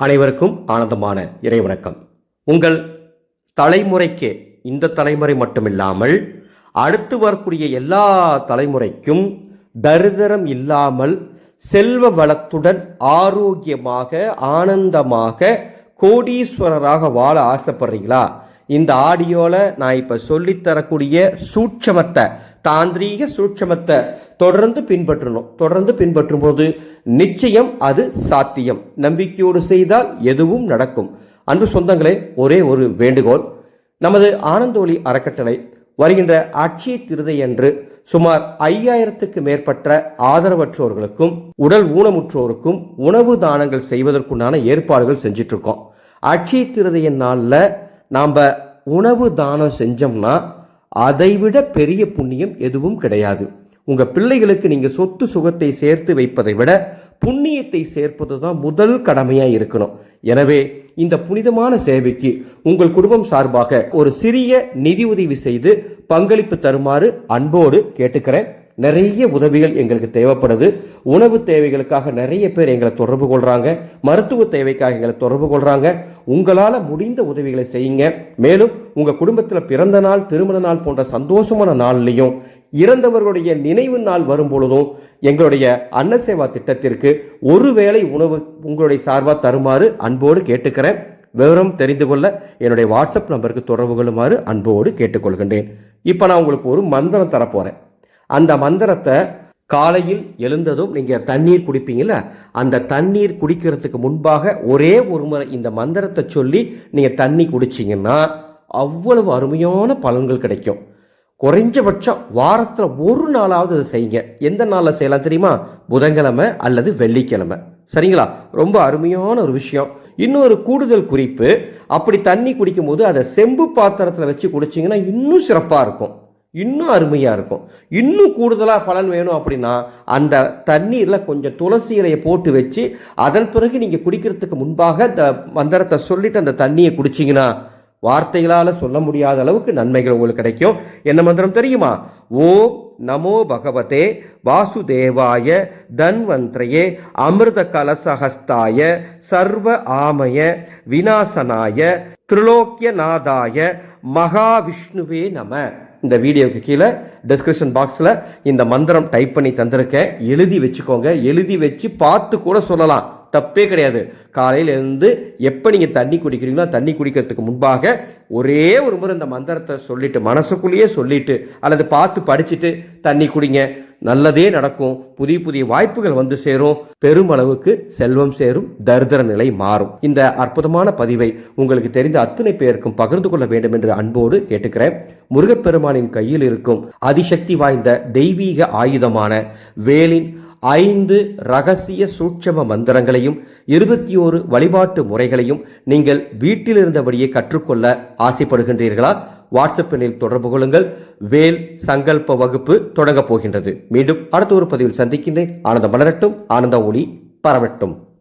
அனைவருக்கும் ஆனந்தமான இறைவணக்கம். உங்கள் தலைமுறைக்கே இந்த தலைமுறை மட்டுமில்லாமல் அடுத்து வரக்கூடிய எல்லா தலைமுறைக்கும் தரிதரம் இல்லாமல் செல்வ வளத்துடன் ஆரோக்கியமாக ஆனந்தமாக கோடீஸ்வரராக வாழ ஆசைப்படுறீங்களா? இந்த ஆடியோவில் நான் இப்போ சொல்லித் தரக்கூடிய சூட்சமத்தை தாந்திரீக சூட்சமத்தை தொடர்ந்து பின்பற்றணும். தொடர்ந்து பின்பற்றும் போது நிச்சயம் அது சாத்தியம். நம்பிக்கையோடு செய்தால் எதுவும் நடக்கும். அன்பு சொந்தங்களே ஒரே ஒரு வேண்டுகோள். நமது ஆனந்தோலி அறக்கட்டளை வருகின்ற அட்சய திருதை அன்று சுமார் ஐயாயிரத்துக்கு மேற்பட்ட ஆதரவற்றோர்களுக்கும் உடல் ஊனமுற்றோருக்கும் உணவு தானங்கள் செய்வதற்குண்டான ஏற்பாடுகள் செஞ்சிட்ருக்கோம். அட்சய திருதையின் நாளில் நாம் உணவு தானம் செஞ்சோம்னா அதைவிட பெரிய புண்ணியம் எதுவும் கிடையாது. உங்க பிள்ளைகளுக்கு நீங்க சொத்து சுகத்தை சேர்த்து வைப்பதை விட புண்ணியத்தை சேர்ப்பது தான் முதல் கடமையா இருக்கணும். எனவே இந்த புனிதமான சேவைக்கு உங்கள் குடும்பம் சார்பாக ஒரு சிறிய நிதி உதவி செய்து பங்களிப்பு தருமாறு அன்போடு கேட்டுக்கிறேன். நிறைய உதவிகள் எங்களுக்கு தேவைப்படுது. உணவு தேவைகளுக்காக நிறைய பேர் எங்களை தொடர்பு கொள்கிறாங்க மருத்துவ தேவைக்காக எங்களை தொடர்பு கொள்கிறாங்க உங்களால் முடிந்த உதவிகளை செய்யுங்க. மேலும் உங்கள் குடும்பத்தில் பிறந்த நாள் திருமண நாள் போன்ற சந்தோஷமான நாள்லையும் இறந்தவர்களுடைய நினைவு நாள் வரும்பொழுதும் எங்களுடைய அன்னசேவா திட்டத்திற்கு ஒருவேளை உணவு உங்களுடைய சார்பாக தருமாறு அன்போடு கேட்டுக்கிறேன். விவரம் தெரிந்து கொள்ள என்னுடைய வாட்ஸ்அப் நம்பருக்கு தொடர்பு கொள்ளுமாறு அன்போடு கேட்டுக்கொள்கின்றேன். இப்போ நான் உங்களுக்கு ஒரு மந்திரம் தரப்போகிறேன் அந்த மந்திரத்தை காலையில் எழுந்ததும் நீங்கள் தண்ணீர் குடிப்பீங்கள அந்த தண்ணீர் குடிக்கிறதுக்கு முன்பாக ஒரே ஒரு முறை இந்த மந்திரத்தை சொல்லி நீங்கள் தண்ணி குடிச்சிங்கன்னா அவ்வளவு அருமையான பலன்கள் கிடைக்கும். குறைஞ்சபட்சம் வாரத்தில் ஒரு நாளாவது அதை செய்யுங்க. எந்த நாளில் செய்யலாம் தெரியுமா? புதன்கிழமை அல்லது வெள்ளிக்கிழமை. சரிங்களா? ரொம்ப அருமையான ஒரு விஷயம். இன்னொரு கூடுதல் குறிப்பு அப்படி தண்ணி குடிக்கும்போது அதை செம்பு பாத்திரத்தில் வச்சு குடிச்சிங்கன்னா இன்னும் சிறப்பாக இருக்கும். இன்னும் அருமையாக இருக்கும். இன்னும் கூடுதலாக பலன் வேணும் அப்படின்னா அந்த தண்ணீரில் கொஞ்சம் துளசி இலையை போட்டு வச்சு அதன் பிறகு நீங்கள் குடிக்கிறதுக்கு முன்பாக இந்த மந்திரத்தை சொல்லிவிட்டு அந்த தண்ணியை குடிச்சிங்கன்னா வார்த்தைகளால் சொல்ல முடியாத அளவுக்கு நன்மைகள் உங்களுக்கு கிடைக்கும். என்ன மந்திரம் தெரியுமா? ஓம் நமோ பகவதே வாசுதேவாய தன்வந்திரயே அமிர்த கலசஹஸ்தாய சர்வ ஆமய விநாசனாய திரிலோக்கியநாதாய மகாவிஷ்ணுவே நம. இந்த வீடியோவுக்கு கீழே டிஸ்கிரிப்ஷன் பாக்ஸில் இந்த மந்திரம் டைப் பண்ணி தந்திருக்கேன். எழுதி வச்சுக்கோங்க. எழுதி வச்சு பார்த்து கூட சொல்லலாம். தப்பே கிடையாது. காலையில் இருந்து எப்போ நீங்கள் தண்ணி குடிக்கிறீங்களோ தண்ணி குடிக்கிறதுக்கு முன்பாக ஒரே ஒரு முறை இந்த மந்திரத்தை சொல்லிட்டு மனசுக்குள்ளேயே சொல்லிட்டு அல்லது பார்த்து படிச்சுட்டு தண்ணி குடிங்க. நல்லதே நடக்கும். புதிய புதிய வாய்ப்புகள் வந்து சேரும். பெருமளவுக்கு செல்வம் சேரும். தரித்திர நிலை மாறும். இந்த அற்புதமான பதிவை உங்களுக்கு தெரிந்த அத்தனை பேருக்கும் பகிர்ந்து கொள்ள வேண்டும் என்று அன்போடு கேட்டுக்கிறேன். முருகப்பெருமானின் கையில் இருக்கும் அதிசக்தி வாய்ந்த தெய்வீக ஆயுதமான வேலின் ஐந்து ரகசிய சூட்சம மந்திரங்களையும் இருபத்தி ஓரு வழிபாட்டு முறைகளையும் நீங்கள் வீட்டில் இருந்தபடியே கற்றுக்கொள்ள ஆசைப்படுகின்றீர்களா? வாட்ஸ்அப் எண்ணில் தொடர்பு கொள்ளுங்கள். வேல் சங்கல்ப வகுப்பு தொடங்கப் போகின்றது. மீண்டும் அடுத்த ஒரு பதிவில் சந்திக்கின்றேன். ஆனந்த மலரட்டும். ஆனந்த ஒளி பரவட்டும்.